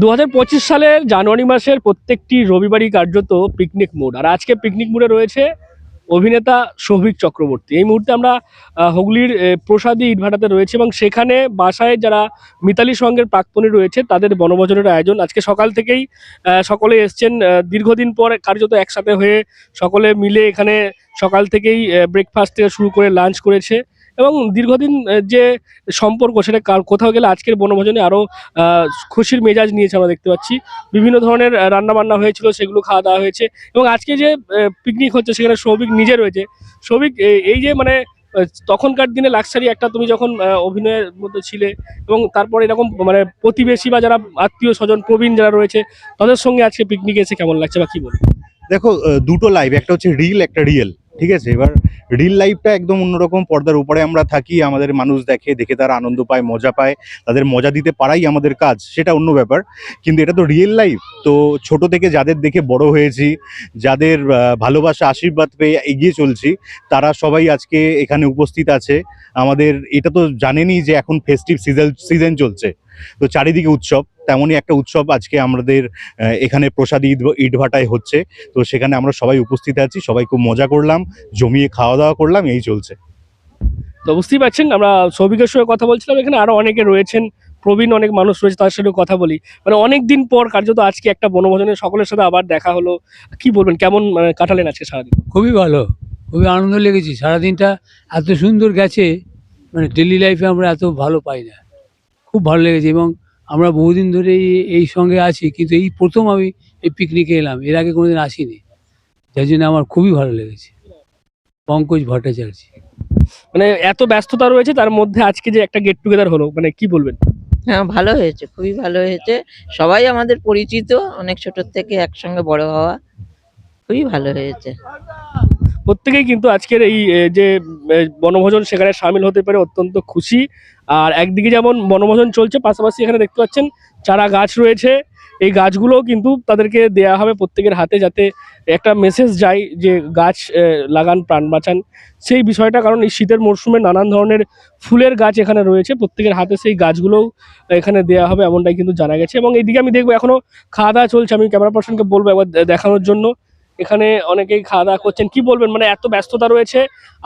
দু হাজার পঁচিশ সালের জানুয়ারি মাসের প্রত্যেকটি রবিবারই কার্যত পিকনিক মুড আর আজকে পিকনিক মুডে রয়েছে অভিনেতা সৌভিক চক্রবর্তী। এই মুহূর্তে আমরা হুগলির প্রসাদী ইটভাটাতে রয়েছে এবং সেখানে বাসায় যারা মিতালি সঙ্গের প্রাক্তনী রয়েছে, তাদের বনভোজনের আয়োজন। আজকে সকাল থেকেই সকলে এসছেন দীর্ঘদিন পর কার্যত একসাথে হয়ে সকলে মিলে এখানে সকাল থেকেই ব্রেকফাস্ট থেকে শুরু করে লাঞ্চ করেছে। এবং দীর্ঘদিন যে সম্পর্ক সেটা কোথাও গেলে আজকের বনভোজনে আরও খুশির মেজাজ নিয়েছে আমরা দেখতে পাচ্ছি। বিভিন্ন ধরনের রান্না বান্না হয়েছিল, সেগুলো খাওয়া দাওয়া হয়েছে এবং আজকে যে পিকনিক হচ্ছে সেখানে সৌভিক নিজে রয়েছে। সৌভিক এই যে মানে তখনকার দিনে লাক্সারি একটা তুমি যখন অভিনয়ের মধ্যে ছিলে এবং তারপর এরকম মানে প্রতিবেশী বা যারা আত্মীয় স্বজন, প্রবীণ যারা রয়েছে, তাদের সঙ্গে আজকে পিকনিক এসে কেমন লাগছে বা কি বলব? দেখো দুটো লাইভ একটা হচ্ছে রিল একটা রিয়েল ঠিক আছে, এবার রিল লাইফটা একদম অন্যরকম, পর্দার উপরে আমরা থাকি, আমাদের মানুষ দেখে দেখে তারা আনন্দ পায়, মজা পায়, তাদের মজা দিতে পারাই আমাদের কাজ, সেটা অন্য ব্যাপার। কিন্তু এটা তো রিয়েল লাইফ তো ছোট থেকে যাদের দেখে বড় হয়েছি, যাদের ভালোবাসা, আশীর্বাদ পেয়ে এগিয়ে চলছি, তারা সবাই আজকে এখানে উপস্থিত আছে। আমাদের, এটা তো জানেনই যে এখন ফেস্টিভ সিজন সিজন চলছে। তো চারিদিকে উৎসব তেমনই একটা উৎসব আজকে আমাদের এখানে প্রসাদ ঈদ ইটভাটায় হচ্ছে। তো সেখানে আমরা সবাই উপস্থিত আছি সবাই খুব মজা করলাম জমিয়ে খাওয়া দাওয়া করলাম এই চলছে। তো বুঝতেই পারছেন আমরা সৌভিকের সঙ্গে কথা বলছিলাম এখানে আরও অনেকে রয়েছেন প্রবীণ অনেক মানুষ রয়েছে তার সাথে কথা বলি। মানে অনেক দিন পর কার্যত আজকে একটা বনভোজনে সকলের সাথে আবার দেখা হলো কি বলবেন কেমন মানে কাটালেন আজকে সারাদিন? খুবই ভালো খুবই আনন্দ লেগেছে সারাদিনটা এত সুন্দর গেছে মানে ডেলি লাইফে আমরা এত ভালো পাই না। খুব ভালো লেগেছে এবং আমরা বহুদিন ধরে এই- এই সঙ্গে আছি কিন্তু এই প্রথম আমি এই পিকনিকে এলাম এর আগে কোনোদিন আসিনি। যার জন্য আমার খুবই ভালো লেগেছে। পঙ্কজ ভট্টাচার্য। মানে এত ব্যস্ততা রয়েছে তার মধ্যে আজকে যে একটা গেট টুগেদার হলো মানে কি বলবেন? হ্যাঁ ভালো হয়েছে খুবই ভালো হয়েছে। সবাই আমাদের পরিচিত অনেক ছোট থেকে একসঙ্গে বড় হওয়া খুবই ভালো হয়েছে। প্রত্যেকেই কিন্তু আজকের এই যে বনভোজন সেখানে সামিল হতে পেরে অত্যন্ত খুশি। আর একদিকে যেমন বনভোজন চলছে, পাশাপাশি এখানে দেখতে পাচ্ছেন চারা গাছ রয়েছে। এই গাছগুলোও কিন্তু তাদেরকে দেয়া হবে প্রত্যেকের হাতে যাতে একটা মেসেজ যায় যে গাছ লাগান, প্রাণ বাঁচান। সেই বিষয়টা, কারণ এই শীতের মরশুমে নানান ধরনের ফুলের গাছ এখানে রয়েছে, প্রত্যেকের হাতে সেই গাছগুলোও এখানে দেয়া হবে এমনটাই কিন্তু জানা গেছে। এবং এইদিকে আমি দেখব এখনও খাওয়া দাওয়া চলছে, আমি ক্যামেরা পার্সনকে বলব একবার দেখানোর জন্য। এখানে অনেকেই খাওয়া দাওয়া করছেন। কি বলবেন? মানে এত ব্যস্ততা রয়েছে।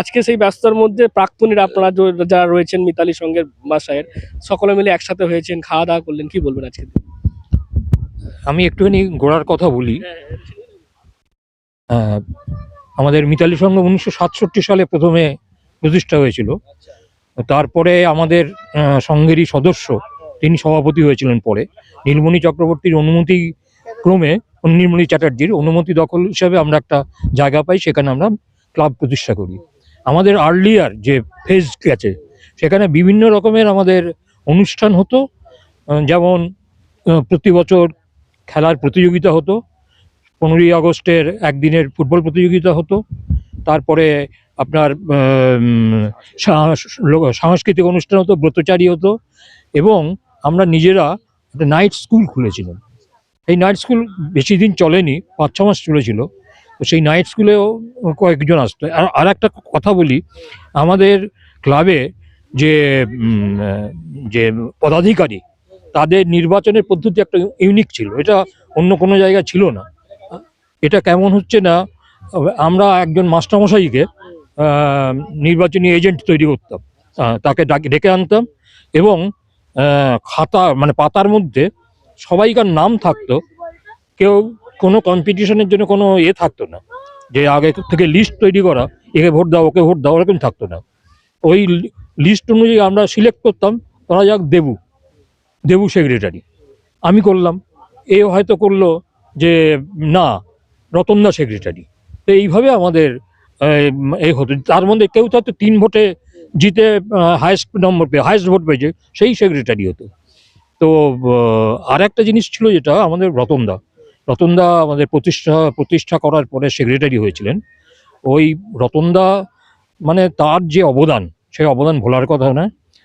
আজকে সেই ব্যস্ততার মধ্যে প্রাক্তনীরা আপনারা যারা রয়েছেন মিতালি সঙ্গের বাসায়ের সকলে মিলে একসাথে হয়েছেন, খাওয়া দাওয়া করলেন। কি বলবেন আজকে? আমি একটুখানি গোড়ার কথা বলি। আমাদের মিতালি সংঘ উনিশশো সালে প্রথমে প্রতিষ্ঠা হয়েছিল। তারপরে আমাদের সংঘেরই সদস্য, তিনি সভাপতি হয়েছিলেন পরে। নীলমণি চক্রবর্তীর অনুমতি ক্রমে নীলমণি চ্যাটার্জির অনুমতি দখল হিসাবে আমরা একটা জায়গা পাই, সেখানে আমরা ক্লাব প্রতিষ্ঠা করি। আমাদের আর্লিয়ার যে ফেজ গেছে সেখানে বিভিন্ন রকমের আমাদের অনুষ্ঠান হতো। যেমন প্রতি বছর খেলার প্রতিযোগিতা হতো। পনেরোই আগস্টের একদিনের ফুটবল প্রতিযোগিতা হতো। তারপরে আপনার সাংস্কৃতিক অনুষ্ঠান হতো, ব্রতচারী হতো এবং আমরা নিজেরা একটা নাইট স্কুল খুলেছিলাম। এই নাইট স্কুল বেশি দিন চলেনি, পাঁচ ছ মাস চলেছিল। তো সেই নাইট স্কুলেও কয়েকজন আসতো। আর আর একটা কথা বলি, আমাদের ক্লাবে যে যে পদাধিকারী, তাদের নির্বাচনের পদ্ধতি একটা ইউনিক ছিল। এটা অন্য কোনো জায়গায় ছিল না। এটা কেমন হচ্ছে না, আমরা একজন মাস্টারমশাইকে নির্বাচনী এজেন্ট তৈরি করতাম। তাকে ডেকে আনতাম এবং খাতা মানে পাতার মধ্যে সবাইকার নাম থাকতো, কেউ কোনো কম্পিটিশনের জন্য কোনো এ থাকতো না। যে আগে থেকে লিস্ট তৈরি করা, একে ভোট দাও, ওকে ভোট দাও এরকম থাকতো না। ওই লিস্ট অনুযায়ী আমরা সিলেক্ট করতাম, ধরা যাক দেবু দেবু সেক্রেটারি আমি করলাম। এ হয়তো করল যে, না রতনদা সেক্রেটারি তো এইভাবে আমাদের এই হতো। তার মধ্যে কেউ তো তিন ভোটে জিতে হায়েস্ট নম্বর পেয়ে হায়েস্ট ভোট পেয়েছে, সেই সেক্রেটারি হতো। তো আর একটা জিনিস ছিল যেটা আমাদের রতনদা। রতনদা আমাদের প্রতিষ্ঠা প্রতিষ্ঠা করার পরে সেক্রেটারি হয়েছিলেন। ওই রতনদা মানে তার যে অবদান, সেই অবদান ভোলার কথা না,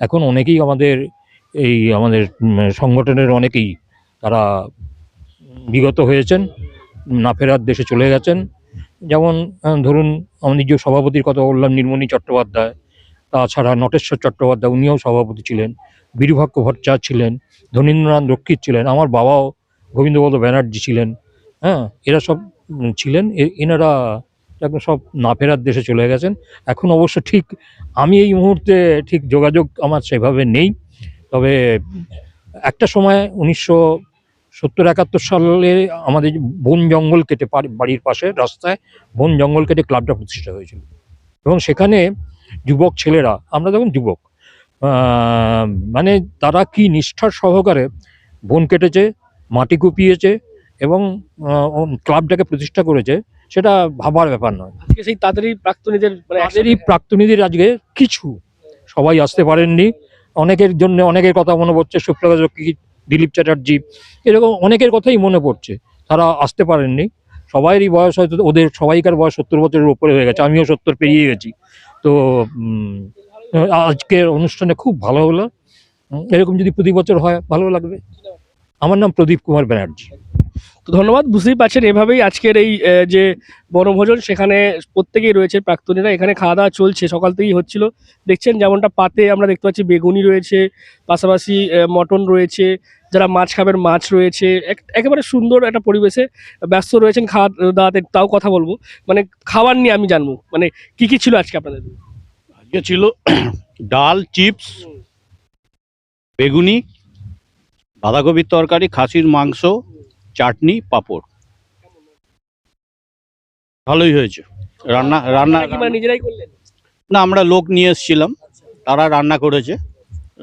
এখন অনেকেই আমাদের এই আমাদের সংগঠনের অনেকেই তারা বিগত হয়েছেন, না ফেরার দেশে চলে গেছেন। যেমন, ধরুন আমাদের যে সভাপতির কথা বললাম নীলমণি চট্টোপাধ্যায়। তাছাড়া নটেশ্বর চট্টোপাধ্যায় উনিও সভাপতি ছিলেন, বীরভক্ষ ভট্টাচার্য ছিলেন, ধনীন্দ্রনাথ রক্ষিত ছিলেন, আমার বাবাও গোবিন্দবল্লভ ব্যানার্জি ছিলেন হ্যাঁ এরা সব ছিলেন এনারা এখন সব না ফেরার দেশে চলে গেছেন। এখন অবশ্য ঠিক আমি এই মুহূর্তে ঠিক যোগাযোগ আমার সেভাবে নেই, তবে একটা সময় উনিশশো সত্তর একাত্তর সালে আমাদের বন জঙ্গল কেটে বাড়ির পাশে রাস্তায় বন জঙ্গল কেটে ক্লাবটা প্রতিষ্ঠা হয়েছিল। এবং সেখানে যুবক ছেলেরা আমরা তখন যুবক মানে তারা কি নিষ্ঠার সহকারে বন কেটেছে মাটি কুপিয়েছে এবং ক্লাবটাকে প্রতিষ্ঠা করেছে সেটা ভাবার ব্যাপার নয়। আজকে সেই তাদেরই প্রাক্তনীদের মানে তাদেরই প্রাক্তনীদের আজকে কিছু সবাই আসতে পারেননি। অনেকের জন্য অনেকের কথা মনে পড়ছে সুপ্রকাশ দিলীপ চ্যাটার্জি এরকম অনেকের কথাই মনে পড়ছে তারা আসতে পারেননি। সবাইরই বয়স হয়তো ওদের সবাইকার বয়স সত্তর বছরের উপরে হয়ে গেছে আমিও সত্তর পেরিয়ে গেছি। তো আজকের অনুষ্ঠানে খুব ভালো হলো। এরকম যদি প্রতি বছর হয়, ভালো লাগবে। আমার নাম প্রদীপ কুমার ব্যানার্জি। তো ধন্যবাদ, বুঝতেই পারছেন, এভাবেই আজকের এই যে বনভোজন, সেখানে প্রত্যেকেই রয়েছে, প্রাক্তনীরা, এখানে খাওয়া দাওয়া চলছে, সকাল থেকেই হচ্ছিল। দেখছেন যেমনটা পাতে, আমরা দেখতে পাচ্ছি বেগুনি রয়েছে, পাশাপাশি মটন রয়েছে, যারা মাছ খাবেন, মাছ রয়েছে, এক- একেবারে সুন্দর একটা পরিবেশে ব্যস্ত রয়েছেন খাওয়া দাওয়াতে তাও কথা বলব। মানে খাবার নিয়ে আমি জানব মানে কি কি ছিল আজকে আপনাদের? আজকে ছিল ডাল, চিপস, বেগুনি, বাঁধাকপির তরকারি, খাসির মাংস চাটনি পাঁপড়। ভালোই হয়েছে। রান্না রান্না নিজেরাই করলেন? না আমরা লোক নিয়ে এসেছিলাম। তারা রান্না করেছে।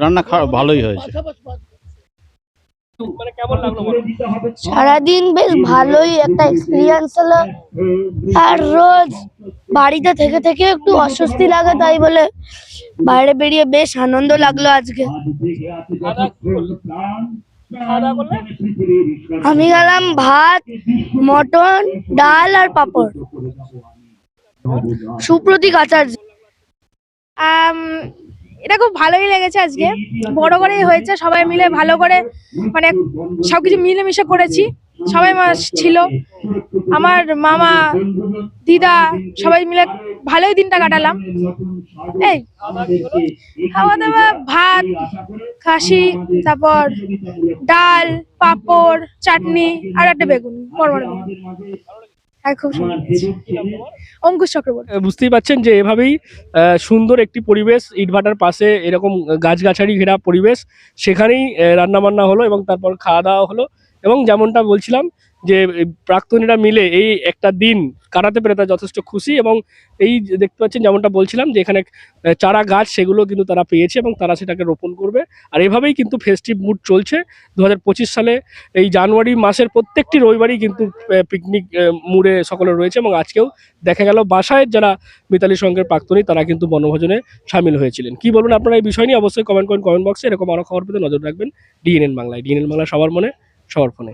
রান্না ভালোই হয়েছে। মানে কেমন লাগল বলো? সারাদিন বেশ ভালোই একটা এক্সপিরিয়েন্স হলো। আর রোজ বাড়িতে থেকে থেকে একটু অস্বস্তি লাগে তাই বলে বাইরে বেরিয়ে বেশ আনন্দ লাগল আজকে। আমি গেলাম ভাত মটন ডাল আর পাপড়। সুপ্রতীক আচার্য। আম, এটা খুব ভালোই লেগেছে আজকে। বড় করেই হয়েছে সবাই মিলে ভালো করে মানে সবকিছু মিলেমিশে করেছি। সবাই ছিল। আমার মামা, দিদা সবাই মিলে ভালোই দিনটা কাটালাম। এই খাওয়া দাওয়া ভাত, খাসি, তারপর ডাল, পাপড়, চাটনি, আর একটা বেগুন বড় বড় অঙ্কুশ চক্রবর্তী। বুঝতেই পাচ্ছেন যে এভাবেই সুন্দর একটি পরিবেশ, ইটভাটার পাশে এরকম গাছগাছালি ঘেরা পরিবেশ, সেখানেই রান্না বান্না হলো এবং তারপর খাওয়া দাওয়া হলো। এবং যেমনটা বলছিলাম যে প্রাক্তনীরা মিলে এই একটা দিন কাটাতে পেরে তারা যথেষ্ট খুশি এবং এই দেখতে পাচ্ছেন, যেমনটা বলছিলাম যে এখানে চারা গাছ সেগুলো কিন্তু তারা পেয়েছে এবং তারা সেটাকে রোপণ করবে। আর এভাবেই কিন্তু ফেস্টিভ মুড চলছে। দু হাজার পঁচিশ সালে এই জানুয়ারি মাসের প্রত্যেকটি রবিবারই কিন্তু পিকনিক মুডে সকলে রয়েছে এবং আজকেও দেখা গেল বাসায় যারা মিতালি সঙ্গের প্রাক্তনী তারা কিন্তু বনভোজনে সামিল হয়েছিলেন। কি বলবেন আপনারা এই বিষয় নিয়ে? অবশ্যই কমেন্ট করেন কমেন্ট বক্সে এরকম আরও খবর পেতে নজর রাখবেন। ডিএনএন বাংলায় ডিএনএন বাংলা সবার মনে, সবার ফোনে।